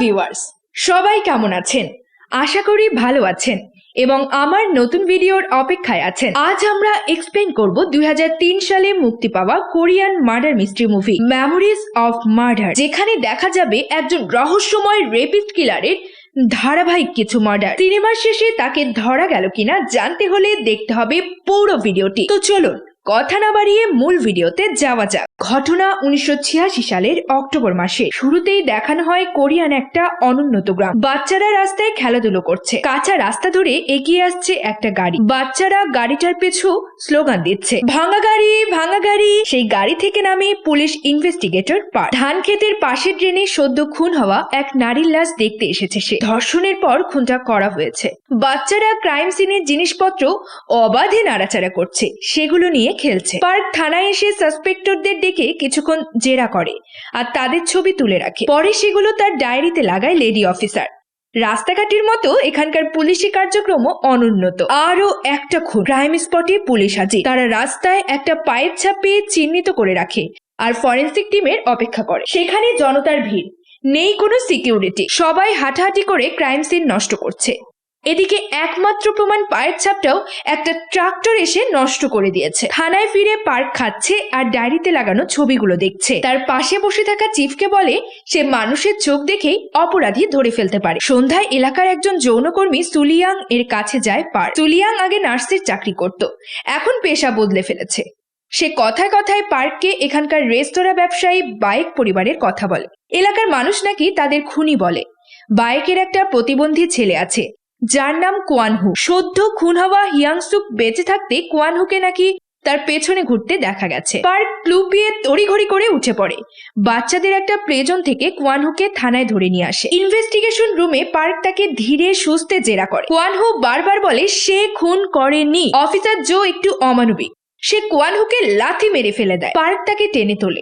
Viewers সবাই কেমন আছেন? আশা করি ভালো আছেন এবং আমার নতুন ভিডিওর অপেক্ষায় আছেন। আজ আমরা এক্সপ্লেন করব দুই হাজার তিন সালে মুক্তি পাওয়া Korean murder mystery movie memories of murder যেখানে দেখা যাবে একজন রহস্যময় রেপিস্ট কিলারের ধারাবাহিক কিছু মার্ডার সিনেমার শেষে তাকে ধরা গেল কিনা জানতে হলে দেখতে হবে পুরো ভিডিওটি। তো চলুন কথা না বাড়িয়ে মূল ভিডিওতে যাওয়া যাক। ঘটনা উনিশশো ছিয়াশি সালের অক্টোবর মাসে। শুরুতেই দেখানো হয় কোরিয়ান একটা অনুন্নত গ্রাম। বাচ্চারা রাস্তায় খেলাধুলো করছে। কাঁচা রাস্তা ধরে এগিয়ে আসছে একটা গাড়ি। বাচ্চারা গাড়িটার পেছু স্লোগান দিচ্ছে। ভাঙা গাড়ি ভাঙা গাড়ি! সেই গাড়ি থেকে নামে পুলিশ ইনভেস্টিগেটর পার ধান ক্ষেতের পাশের ড্রেনে সদ্য খুন হওয়া এক নারীর লাশ দেখতে এসেছে সে। ধর্ষণের পর খুনটা করা হয়েছে। বাচ্চারা ক্রাইম সিনের জিনিসপত্র অবাধে নাড়াচাড়া করছে। সেগুলো নিয়ে খেলছে। পার্ক থানায় এসে সাসপেক্টরদের ডেকে কিছুক্ষণ জেরা করে আর তাদের ছবি তুলে রাখে। পরে সেগুলো তার ডায়েরিতে লাগায় লেডি অফিসার। রাস্তাঘাটের মতো এখানকার পুলিশি কার্যক্রমও অনুন্নত। আরও একটা ক্রাইম স্পটে পুলিশ হাজির তারা রাস্তায় একটা পায়ের ছাপ পেয়ে চিহ্নিত করে রাখে আর ফরেন্সিক টিমের অপেক্ষা করে। সেখানে জনতার ভিড়। নেই কোনো সিকিউরিটি। সবাই হাঁটাহাঁটি করে ক্রাইম সিন নষ্ট করছে। এদিকে একমাত্র প্রমাণ পায়ের ছাপটাও একটা ট্রাক্টর এসে নষ্ট করে দিয়েছে। থানায় ফিরে পার্ক খাচ্ছে আর ডায়েরিতে লাগানো ছবিগুলো দেখছে। তার পাশে বসে থাকা চিফকে বলে, সে মানুষের চোখ দেখেই অপরাধী ধরে ফেলতে পারে। সন্ধ্যায় এলাকার একজন যৌনকর্মী সুলিয়াং এর কাছে যায় পার্ক। সুলিয়াং আগে নার্সের চাকরি করত, এখন পেশা বদলে ফেলেছে। সে কথায় কথায় পার্ককে এখানকার রেস্তোরাঁ ব্যবসায়ী বাইক পরিবারের কথা বলে। এলাকার মানুষ নাকি তাদের খুনি বলে। বাইকের একটা প্রতিবন্ধী ছেলে আছে যার নাম কোয়ানহু। সদ্য খুন হওয়া হিয়াংসুক বেঁচে থাকতে কোয়ানহুকে নাকি তার পেছনে ঘুরতে দেখা গেছে। পার্ক ক্লু পেয়ে তড়িঘড়ি করে উঠে পড়ে। বাচ্চাদের একটা প্লেজন থেকে কোয়ানহুকে থানায় ধরে নিয়ে আসে। ইনভেস্টিগেশন রুমে পার্ক তাকে ধীরে সুস্থে জেরা করে। কোয়ানহু বারবার বলে, সে খুন করেনি। অফিসার জো একটু অমানবিক। সে কোয়ানহুকে লাথি মেরে ফেলে দেয়। পার্ক তাকে টেনে তোলে।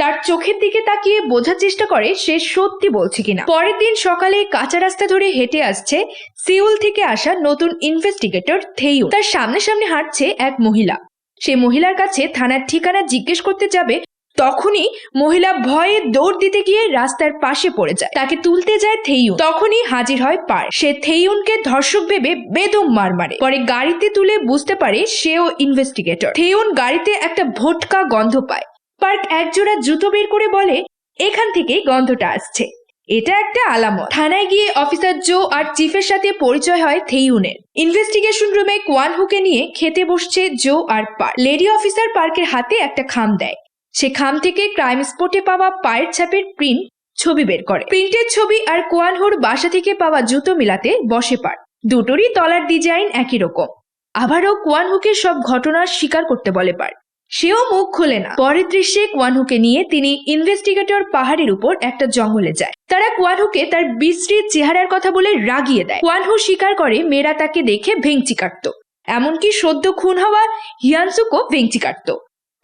তার চোখের দিকে তাকিয়ে বোঝার চেষ্টা করে সে সত্যি বলছে কিনা। পরের দিন সকালে কাঁচা রাস্তা ধরে হেঁটে আসছে সিউল থেকে আসা নতুন ইনভেস্টিগেটর থেইউ। তার সামনে সামনে হাঁটছে এক মহিলা। সে মহিলার কাছে থানার ঠিকানা জিজ্ঞেস করতে যাবে তখনই মহিলা ভয়ে দৌড় দিতে গিয়ে রাস্তার পাশে পড়ে যায়। তাকে তুলতে যায় থেইউন তখনই হাজির হয় পার সে থেইউনকে ধর্ষক ভেবে বেদম মার মারে। পরে গাড়িতে তুলে বুঝতে পারে সেও ইনভেস্টিগেটর। থেইউন গাড়িতে একটা ভোটকা গন্ধ পায়। পার্ক একজোড়া জুতো বের করে বলে, এখান থেকেই গন্ধটা আসছে। এটা একটা আলামত। থানায় গিয়ে অফিসার জো আর চিফের সাথে পরিচয় হয় থেইউনের। ইনভেস্টিগেশন রুমে কোয়ান হুকে নিয়ে খেতে বসছে জো আর পার্ক। লেডি অফিসার পার্কের হাতে একটা খাম দেয়। সে খাম থেকে ক্রাইম স্পটে পাওয়া পায়ের ছাপের প্রিন্ট ছবি বের করে। প্রিন্টের ছবি আর কোয়ানহুর বাসা থেকে পাওয়া জুতো মিলাতে বসে পার দুটোরই তলার ডিজাইন একই রকম। আবারও কোয়ানহুকে সব ঘটনার স্বীকার করতে বলে পার সেও মুখ খোলে না। পরের দৃশ্যে কোয়ানহুকে নিয়ে তিনি ইনভেস্টিগেটর পাহাড়ের উপর একটা জঙ্গলে যায়। তারা কোয়ানহুকে তার বিশ্রী চেহারার কথা বলে রাগিয়ে দেয়। কোয়ানহু স্বীকার করে মেয়েরা তাকে দেখে ভেঙচি কাটত। এমনকি সদ্য খুন হওয়া হিয়ানসুকও ভেঙচি কাটত।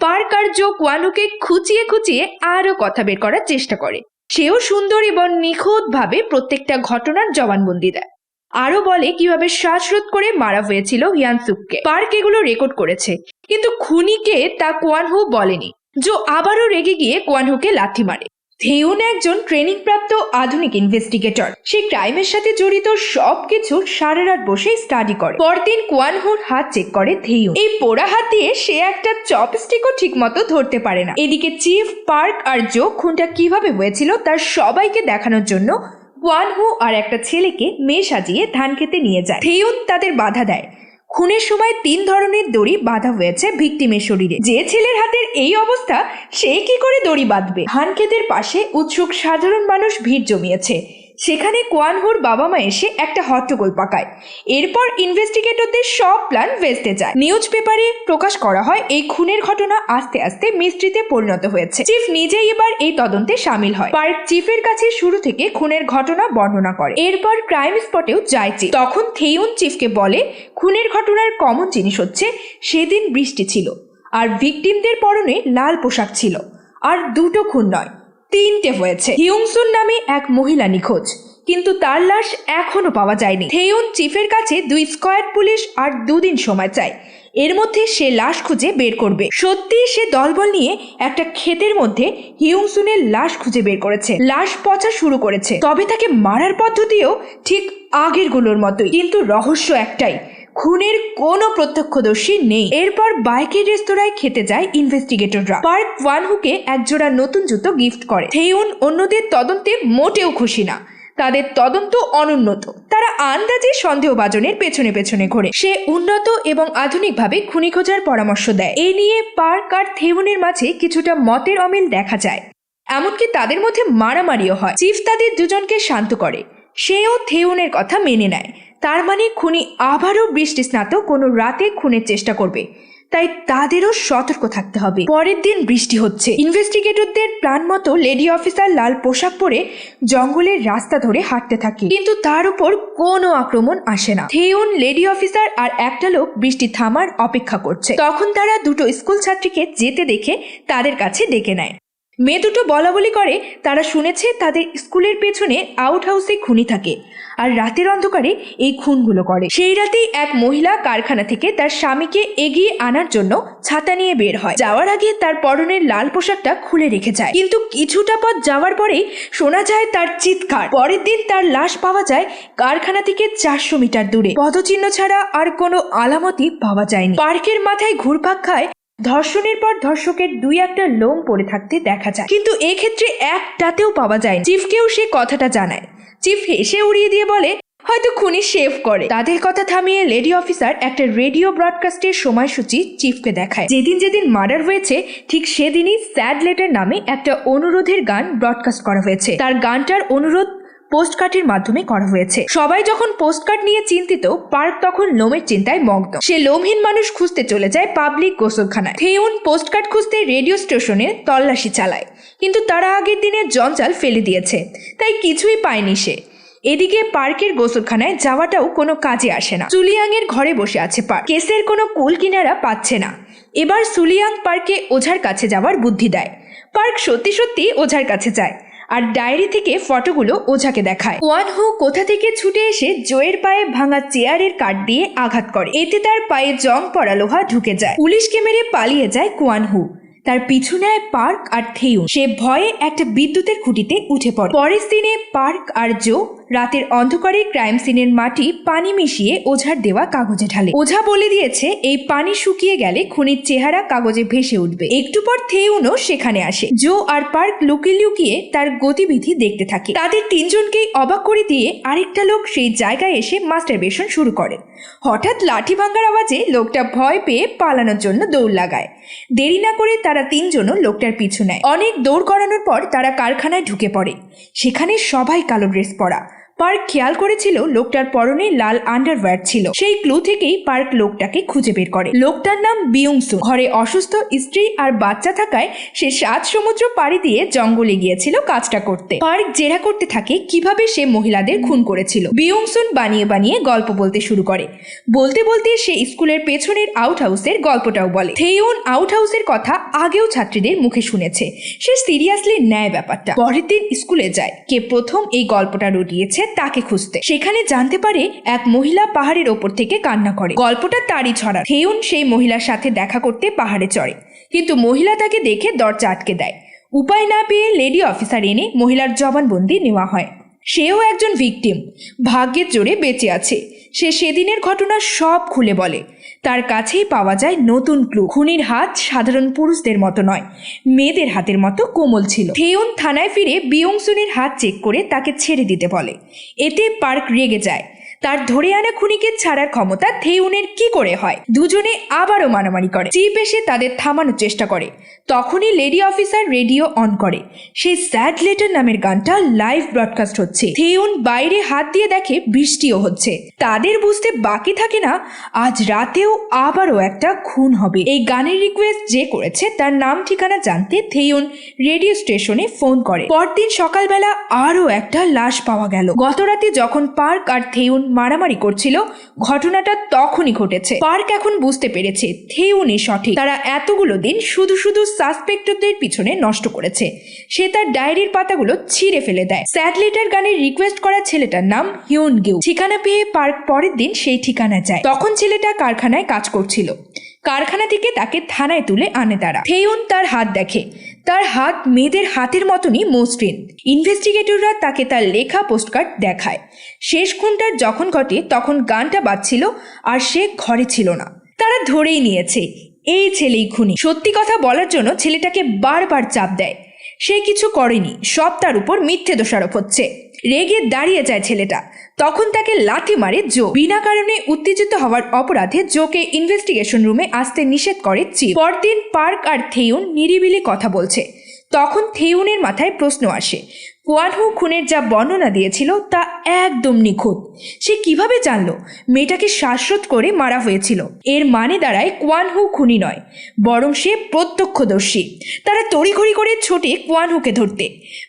পার্ক আর জো কোয়ানুকে খুঁচিয়ে খুঁচিয়ে আরও কথা বের করার চেষ্টা করে। সেও সুন্দর এবং নিখুঁতভাবে প্রত্যেকটা ঘটনার জবানবন্দি দেয়। আরও বলে কীভাবে শ্বাসরোধ করে মারা হয়েছিল হিয়ানসুককে পার্ক এগুলো রেকর্ড করেছে। কিন্তু খুনিকে তা কোয়ানহু বলেনি। জো আবারও রেগে গিয়ে কোয়ানহুকে লাথি মারে। থেউন একজন ট্রেনিং প্রাপ্ত আধুনিক ইনভেস্টিগেটর। সে ক্রাইমের সাথে জড়িত সবকিছু সারা রাত বসে স্টাডি করে। পরদিন কোয়ানহুর হাত চেক করে থেইউন এই পোড়া হাত দিয়ে সে একটা চপস্টিকও ঠিক মতো ধরতে পারে না। এদিকে চিফ পার্ক আর জো খুনটা কীভাবে হয়েছিল তার সবাইকে দেখানোর জন্য কোয়ানহু আর একটা ছেলেকে মেয়ে সাজিয়ে ধান খেতে নিয়ে যায়। থেউন তাদের বাধা দেয়। খুনের সময় তিন ধরনের দড়ি বাঁধা হয়েছে ভিক্টিমের শরীরে। যে ছেলের হাতের এই অবস্থা, সে কি করে দড়ি বাঁধবে? ধান ক্ষেতের পাশে উৎসুক সাধারণ মানুষ ভিড় জমিয়েছে। সেখানে কোয়ানহুর বাবা মা এসে একটা হট্টগোল পাকায়। এরপর ইনভেস্টিগেটরদের সব প্ল্যান ভেস্তে যায়। নিউজ পেপারে প্রকাশ করা হয়, এই খুনের ঘটনা আস্তে আস্তে মিস্ট্রিতে পরিণত হয়েছে। চিফ নিজেই এবার এই তদন্তে সামিল হয়। পার্ক চিফের কাছে শুরু থেকে খুনের ঘটনা বর্ণনা করে। এরপর ক্রাইম স্পটেও যায় চিফ। তখন থেইউন চিফকে বলে, খুনের ঘটনার কমন জিনিস হচ্ছে, সেদিন বৃষ্টি ছিল। আর ভিকটিমদের পরনে লাল পোশাক ছিল। আর দুটো খুন নয়। তিনটে হয়েছে। হিউংসুন নামে এক মহিলা নিখোঁজ, কিন্তু তার লাশ এখনও পাওয়া যায়নি। থেউন চিফের কাছে দুই স্কোয়াড পুলিশ আর দুদিন সময় চায়। এর মধ্যে সে লাশ খুঁজে বের করবে। সত্যি সে দলবল নিয়ে একটা ক্ষেতের মধ্যে হিউংসুনের লাশ খুঁজে বের করেছে। লাশ পচা শুরু করেছে। তবে তাকে মারার পদ্ধতিও ঠিক আগেরগুলোর মতোই, কিন্তু রহস্য একটাই খুনের কোনো প্রত্যক্ষদর্শী নেই। এরপর বাইকের রেস্তোরাঁয় খেতে যায় ইনভেস্টিগেটররা। পার্ক ওয়ান ওয়ানহুকে একজোড়া নতুন জুতো গিফট করে। থেউন অন্যদের তদন্তে মোটেও খুশি না। তাদের তদন্ত অনুন্নত। তারা আন্দাজে সন্দেহভাজনের পেছনে পেছনে ঘোরে। সে উন্নত এবং আধুনিকভাবে খুনি খোঁজার পরামর্শ দেয়। এই নিয়ে পার্ক আর থেউনের মাঝে কিছুটা মতের অমিল দেখা যায়। এমনকি তাদের মধ্যে মারামারিও হয়। চিফ তাদের দুজনকে শান্ত করে। সেও থেউনের কথা মেনে নেয়। তার মানে খুনি আবারও বৃষ্টি স্নাত কোনো রাতে খুনের চেষ্টা করবে। তাই তাদেরও সতর্ক থাকতে হবে। পরের দিন বৃষ্টি হচ্ছে। ইনভেস্টিগেটরদের প্ল্যান মতো লেডি অফিসার লাল পোশাক পরে জঙ্গলের রাস্তা ধরে হাঁটতে থাকে। কিন্তু তার উপর কোনো আক্রমণ আসে না। থেউন, লেডি অফিসার আর একটা লোক বৃষ্টি থামার অপেক্ষা করছে। তখন তারা দুটো স্কুল ছাত্রীকে যেতে দেখে তাদের কাছে ডেকে নেয়। মেয়ে দুটো বলা বলি করে, তারা শুনেছে তাদের স্কুলের পেছনে আউট হাউসে খুনি থাকে আর রাতের অন্ধকারে এই খুনগুলো করে। সেই রাতেই এক মহিলা কারখানা থেকে তার স্বামীকে এগিয়ে আনার জন্য ছাতা নিয়ে বের হয়। যাওয়ার আগে তার পরনের লাল পোশাকটা খুলে রেখে যায়। কিন্তু কিছুটা পথ যাওয়ার পরেই শোনা যায় তার চিৎকার। পরের দিন তার লাশ পাওয়া যায় কারখানা থেকে চারশো মিটার দূরে। পদচিহ্ন ছাড়া আর কোনো আলামতি পাওয়া যায়নি। পার্কের মাথায় ঘুরপাক খায় ধর্ষণের পর ধর্ষকের দুই একটা লোম পড়ে থাকতে দেখা যায়। কিন্তু এক্ষেত্রে একটাতেও পাওয়া যায় চিফকেও সে কথাটা জানায়। চিফ হেসে উড়িয়ে দিয়ে বলে, হয়তো খুনি সেভ করে। তাদের কথা থামিয়ে লেডি অফিসার একটা রেডিও ব্রডকাস্টের সময়সূচি চিফকে দেখায়। যেদিন যেদিন মার্ডার হয়েছে, ঠিক সেদিনই স্যাড লেটার নামে একটা অনুরোধের গান ব্রডকাস্ট করা হয়েছে। তার গানটার অনুরোধ পোস্টকার্ডের মাধ্যমে করা হয়েছে। সবাই যখন পোস্টকার্ড নিয়ে চিন্তিত, পার্ক তখন লোমের চিন্তায় মগ্ন। সে লোমহীন মানুষ খুঁজতে চলে যায় পাবলিক গোসলখানায়। থেউন পোস্টকার্ড খুঁজতে রেডিও স্টেশনে তল্লাশি চালায়। কিন্তু তারা আগের দিনের জঞ্জাল ফেলে দিয়েছে। তাই কিছুই পায়নি সে। এদিকে পার্কের গোসলখানায় যাওয়াটাও কোনো কাজে আসে না। সুলিয়াংয়ের ঘরে বসে আছে পার্ক। কেসের কোনো কুল কিনারা পাচ্ছে না। এবার সুলিয়াং পার্কে ওঝার কাছে যাওয়ার বুদ্ধি দেয়। পার্ক সত্যি সত্যি ওঝার কাছে যায়। আর ডায়েরি থেকে ফটোগুলো ওঝাকে দেখায়। ওয়ান হু কোথা থেকে ছুটে এসে জয়ের পায়ে ভাঙা চেয়ারের কাঠ দিয়ে আঘাত করে। এতে তার পায়ে জং পড়া লোহা ঢুকে যায়। পুলিশকে মেরে পালিয়ে যায় কোয়ান হু। তার পিছু নেয় পার্ক আর থেউ সে ভয়ে একটা বিদ্যুতের খুঁটিতে উঠে পড়ে। পরের দিনে পার্ক আর জো রাতের অন্ধকারে ক্রাইম সিনের মাটি পানি মিশিয়ে ওঝার দেওয়া কাগজে ঢালে। ওঝা বলে দিয়েছে, এই পানি শুকিয়ে গেলে খুনির চেহারা কাগজে ভেসে উঠবে। একটু পর থেউনও সেখানে আসে। জো আর পার্ক লুকিয়ে লুকিয়ে তার গতিবিধি দেখতে থাকে। তাদের তিনজনকেই অবাক করে দিয়ে আরেকটা লোক সেই জায়গায় এসে মাস্টারবেশন শুরু করে। হঠাৎ লাঠি ভাঙার আওয়াজে লোকটা ভয় পেয়ে পালানোর জন্য দৌড় লাগায়। দেরি না করে তারা তিনজনও লোকটার পিছু নেয়। অনেক দৌড় করানোর পর তারা কারখানায় ঢুকে পড়ে। সেখানে সবাই কালো ড্রেস পরা। পার্ক খেয়াল করেছিল লোকটার পরনে লাল আন্ডারওয়্যার ছিল। সেই ক্লু থেকেই পার্ক লোকটাকে খুঁজে বের করে। লোকটার নাম বিউংসু ঘরে অসুস্থ স্ত্রী আর বাচ্চা থাকায় সে সাত সমুদ্র পাড়ি দিয়ে জঙ্গলে গিয়েছিল কাজটা করতে। পার্ক জেরা করতে থাকে কীভাবে সে মহিলাদের খুন করেছিল। বিউংসুন বানিয়ে বানিয়ে গল্প বলতে শুরু করে। বলতে বলতে সে স্কুলের পেছনের আউট হাউসের গল্পটাও বলে। থেইউন আউট হাউসের কথা আগেও ছাত্রীদের মুখে শুনেছে। সে সিরিয়াসলি নেয় ব্যাপারটা। পরের দিন স্কুলে যায়। কে প্রথম এই গল্পটা রটিয়েছে তাকে খুঁজতে। সেখানে জানতে পারে এক মহিলা পাহাড়ের ওপর থেকে কান্না করে। গল্পটা তারই ছড়া হেউন সেই মহিলার সাথে দেখা করতে পাহাড়ে চড়ে। কিন্তু মহিলা তাকে দেখে দরজা আটকে দেয়। উপায় না পেয়ে লেডি অফিসার এনে মহিলার জবানবন্দি নেওয়া হয়। সেও একজন ভিকটিম। ভাগ্যের জোরে বেঁচে আছে। সে সেদিনের ঘটনা সব খুলে বলে। তার কাছেই পাওয়া যায় নতুন ক্লু খুনির হাত সাধারণ পুরুষদের মতো নয়, মেয়েদের হাতের মতো কোমল ছিল। থেউন থানায় ফিরে বিয়ংসুনের হাত চেক করে তাকে ছেড়ে দিতে বলে। এতে পার্ক রেগে যায়। তার ধরে আনা খুনিকে ছাড়ার ক্ষমতা থেউনের কি করে হয়? দুজনে আবারও মারামারি করে। চিপ এসে তাদের থামানোর চেষ্টা করে। তখনই লেডি অফিসার রেডিও অন করে। সেই স্যাড লেটার নামের গানটা লাইভ ব্রডকাস্ট হচ্ছে। থেউন বাইরে হাত দিয়ে দেখে বৃষ্টিও হচ্ছে। তাদের বুঝতে বাকি থাকে না, আজ রাতেও আবারও একটা খুন হবে। এই গানের রিকোয়েস্ট যে করেছে তার নাম ঠিকানা জানতে থেউন রেডিও স্টেশনে ফোন করে। পরদিন সকালবেলা আরও একটা লাশ পাওয়া গেল। গতরাতে যখন পার্ক আর থেউন মারামারি করছিল, ঘটনাটা তখনই ঘটেছে। পার্ক এখন বুঝতে পেরেছে থেউনি সঠিক। তারা এতগুলো দিন শুধু শুধু সাসপেক্টদের পিছনে নষ্ট করেছে। সে তার ডায়েরির পাতাগুলো ছিঁড়ে ফেলে দেয়। স্যাড লেটার গানের রিকোয়েস্ট করা ছেলেটার নাম হিউন গিউ ঠিকানা পেয়ে পার্ক পরের দিন সেই ঠিকানা যায়। তখন ছেলেটা কারখানায় কাজ করছিল। কারখানা থেকে তাকে থানায় তুলে আনে তারা। থেউন তার হাত দেখে। তার হাত মেয়েদের হাতের মতনই মসৃণ। ইনভেস্টিগেটররা তাকে তার লেখা পোস্টকার্ড দেখায়। শেষ খুনটার যখন ঘটে, তখন গানটা বাজছিল আর সে ঘরে ছিল না। তারা ধরেই নিয়েছে, এই ছেলেই খুনি। সত্যি কথা বলার জন্য ছেলেটাকে বারবার চাপ দেয়। সে কিছু করেনি। সব তার উপর মিথ্যে দোষারোপ হচ্ছে। রেগে দাঁড়িয়ে যায় ছেলেটা। তখন তাকে লাথি মারে জো। বিনা কারণে উত্তেজিত হওয়ার অপরাধে জোকে ইনভেস্টিগেশন রুমে আসতে নিষেধ করে চি পরদিন পার্ক আর থেউন নিরিবিলি কথা বলছে। তখন থেউনের মাথায় প্রশ্ন আসে। কোয়ানহু খুনের যা বর্ণনা দিয়েছিল তা একদম নিখুঁত। সে কীভাবে জানলো? মেয়েটাকে শ্বাসরোধ করে মারা হয়েছিল। এর মানে দাঁড়ায় কোয়ানহু খুনি নয়, বরং সে প্রত্যক্ষদর্শী। তারা তড়িঘড়ি করে ছোটে কোয়ানহুকে ধরতে।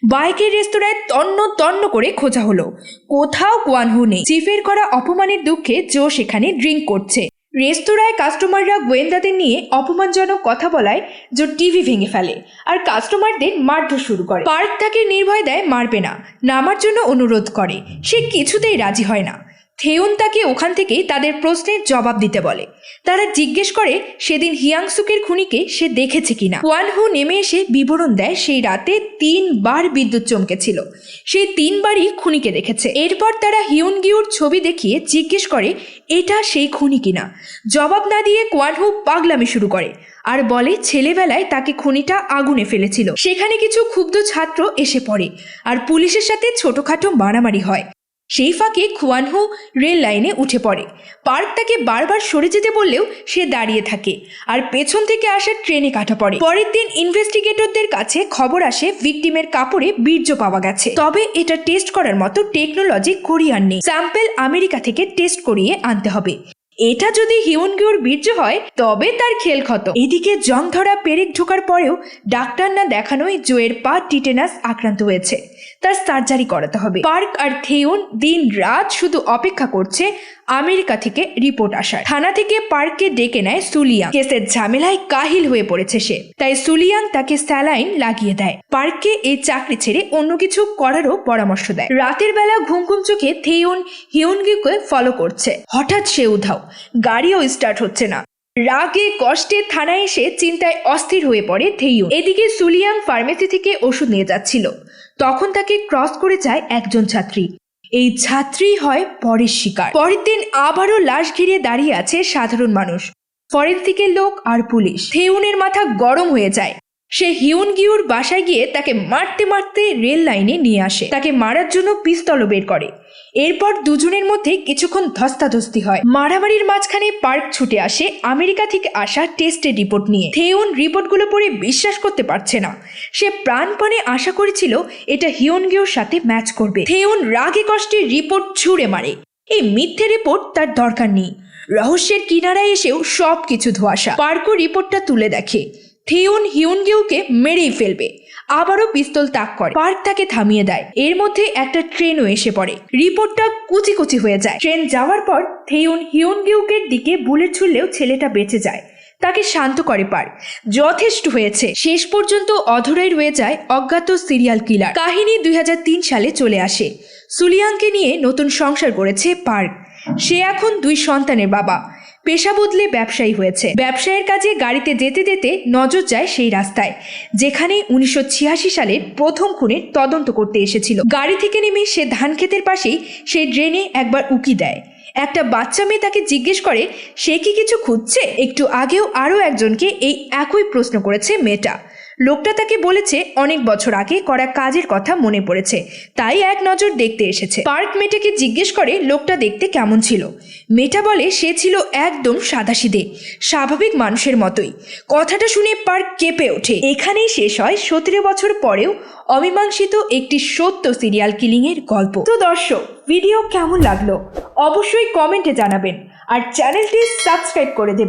বাইকের রেস্তোরাঁয় তন্ন তন্ন করে খোঁজা হলো। কোথাও কোয়ানহু নেই। চিফের করা অপমানের দুঃখে জো সেখানে ড্রিঙ্ক করছে। রেস্তোরাঁয় কাস্টমাররা গোয়েন্দাদের নিয়ে অপমানজনক কথা বলায়, যে টিভি ভেঙে ফেলে আর কাস্টমারদের মারধর শুরু করে। পার্ক তাকে নির্ভয় দেয়, মারবে না, নামার জন্য অনুরোধ করে। সে কিছুতেই রাজি হয় না। থেউন তাকে ওখান থেকেই তাদের প্রশ্নের জবাব দিতে বলে। তারা জিজ্ঞেস করে, সেদিন হিয়াংসুকের খুনিকে সে দেখেছে কিনা? ওয়ানহু নেমে এসে বিবরণ দেয়, সেই রাতে তিনবার বিদ্যুৎ চমকেছিল। সেই তিনবারই খুনিকে দেখেছে। এরপর তারা হিউনগিউর ছবি দেখিয়ে জিজ্ঞেস করে, এটা সেই খুনি কিনা? জবাব না দিয়ে কোয়ানহু পাগলামি শুরু করে আর বলে, ছেলেবেলায় তাকে খুনিটা আগুনে ফেলেছিল। সেখানে কিছু ক্ষুব্ধ ছাত্র এসে পড়ে আর পুলিশের সাথে ছোটখাটো মারামারি হয়। সেই ফাঁকে খুয়ানহু রেল লাইনে উঠে পড়ে। পার্ক তাকে বারবার সরে যেতে বললেও সে দাঁড়িয়ে থাকে আর পেছন থেকে আসা ট্রেনে কাটা পড়ে। পরের দিন ইনভেস্টিগেটরদের কাছে খবর আসে ভিকটিমের কাপড়ে বীর্য পাওয়া গেছে। তবে এটা টেস্ট করার মতো টেকনোলজি কোরিয়ার নেই। স্যাম্পেল আমেরিকা থেকে টেস্ট করিয়ে আনতে হবে। এটা যদি হিউনগিউর বীর্য হয়, তবে তার খেল ক্ষত। এদিকে জং ধরা পেরেক ঢোকার পরেও ডাক্তার না দেখানোই জোয়ের পা টিটেনাস আক্রান্ত হয়েছে। তার সার্জারি করাতে হবে। পার্ক আর থেউন দিন রাত শুধু অপেক্ষা করছে আমেরিকা থেকে রিপোর্ট আসার। থানা থেকে পার্কে ডেকে নেয় সুলিয়াং। কেসের ঝামেলায় কাহিল হয়ে পড়েছে সে। তাই সুলিয়াং তাকে স্যালাইন লাগিয়ে দেয়। পার্ককে এই চাকরি ছেড়ে অন্য কিছু করারও পরামর্শ দেয়। রাতের বেলা ঘুম ঘুম চোখে থেউন হিউনগিকে ফলো করছে। হঠাৎ সে উধাও। গাড়িও স্টার্ট হচ্ছে না। রাগে কষ্টে থানায় এসে চিন্তায় অস্থির হয়ে পড়ে থেইউন এদিকে সুলিয়াং ফার্মেসি থেকে ওষুধ নিয়ে যাচ্ছিল। তখন তাকে ক্রস করে যায় একজন ছাত্রী। এই ছাত্রী হয় পরের শিকার। পরের দিন আবারও লাশ ঘিরে দাঁড়িয়ে আছে সাধারণ মানুষ। ফরেন্সিকের লোক আর পুলিশ। থেউনের মাথা গরম হয়ে যায়। সে হিউন গিউর বাসায় গিয়ে তাকে মারতে মারতে রেল লাইনে নিয়ে আসে। তাকে মারার জন্য পিস্তলও বের করে। এরপর দুজনের মধ্যে কিছুক্ষণ ধস্তাধস্তি হয়। মারামারির মাঝখানে পার্ক ছুটে আসে আমেরিকা থেকে আসা টেস্টের রিপোর্ট নিয়ে। থেউন রিপোর্টগুলো পড়ে বিশ্বাস করতে পারছে না। সে প্রাণপণে আশা করেছিল এটা হিউন গিউর সাথে ম্যাচ করবে। থেউন রাগে কষ্টে রিপোর্ট ছুঁড়ে মারে। এই মিথ্যে রিপোর্ট তার দরকার নেই। রহস্যের কিনারায় এসেও সব কিছু ধোয়াশা। পার্কও রিপোর্টটা তুলে দেখে। থিউন হিউনগিউকে মেরেই ফেলবে। আবারও পিস্তল তাক করে। পার্ক তাকে থামিয়ে দেয়। এর মধ্যে একটা ট্রেনও এসে পড়ে। রিপোর্টটা কুচি কুচি হয়ে যায়। ট্রেন যাওয়ার পর থেউন হিউনগিউকের দিকে বুলেট ছুড়লেও ছেলেটা বেঁচে যায়। তাকে শান্ত করে পার যথেষ্ট হয়েছে। শেষ পর্যন্ত অধরাই রয়ে যায় অজ্ঞাত সিরিয়াল কিলার। কাহিনী দুই হাজার তিন সালে চলে আসে। সুলিয়াংকে নিয়ে নতুন সংসার করেছে পার্ক। সে এখন দুই সন্তানের বাবা। পেশা বদলে ব্যবসায়ী হয়েছে। ব্যবসায়ের কাজে গাড়িতে যেতে যেতে নজর যায় সেই রাস্তায়, যেখানে উনিশশো ছিয়াশি সালের প্রথম খুনের তদন্ত করতে এসেছিল। গাড়ি থেকে নেমে সে ধান ক্ষেতের পাশেই সেই ড্রেনে একবার উকি দেয়। একটা বাচ্চা মেয়ে তাকে জিজ্ঞেস করে, সে কি কিছু খুঁজছে? একটু আগেও আরও একজনকে এই একই প্রশ্ন করেছে মেয়েটা। লোকটা তাকে বলেছে, অনেক বছর আগে করা কাজের কথা মনে পড়েছে, তাই এক নজর দেখতে এসেছে। পার্ক মেয়েটাকে জিজ্ঞেস করে, লোকটা দেখতে কেমন ছিল? মেয়েটা বলে, সে ছিল একদম সাদাসিদে স্বাভাবিক মানুষের মতোই। কথাটা শুনে পার্ক কেঁপে ওঠে। এখানেই শেষ হয়, সতেরো বছর পরেও অমীমাংসিত একটি সত্য সিরিয়াল কিলিং এর গল্প। তো দর্শক ভিডিও কেমন লাগল? অবশ্যই কমেন্টে জানাবেন। আর চ্যানেলটি সাবস্ক্রাইব করে দেবেন।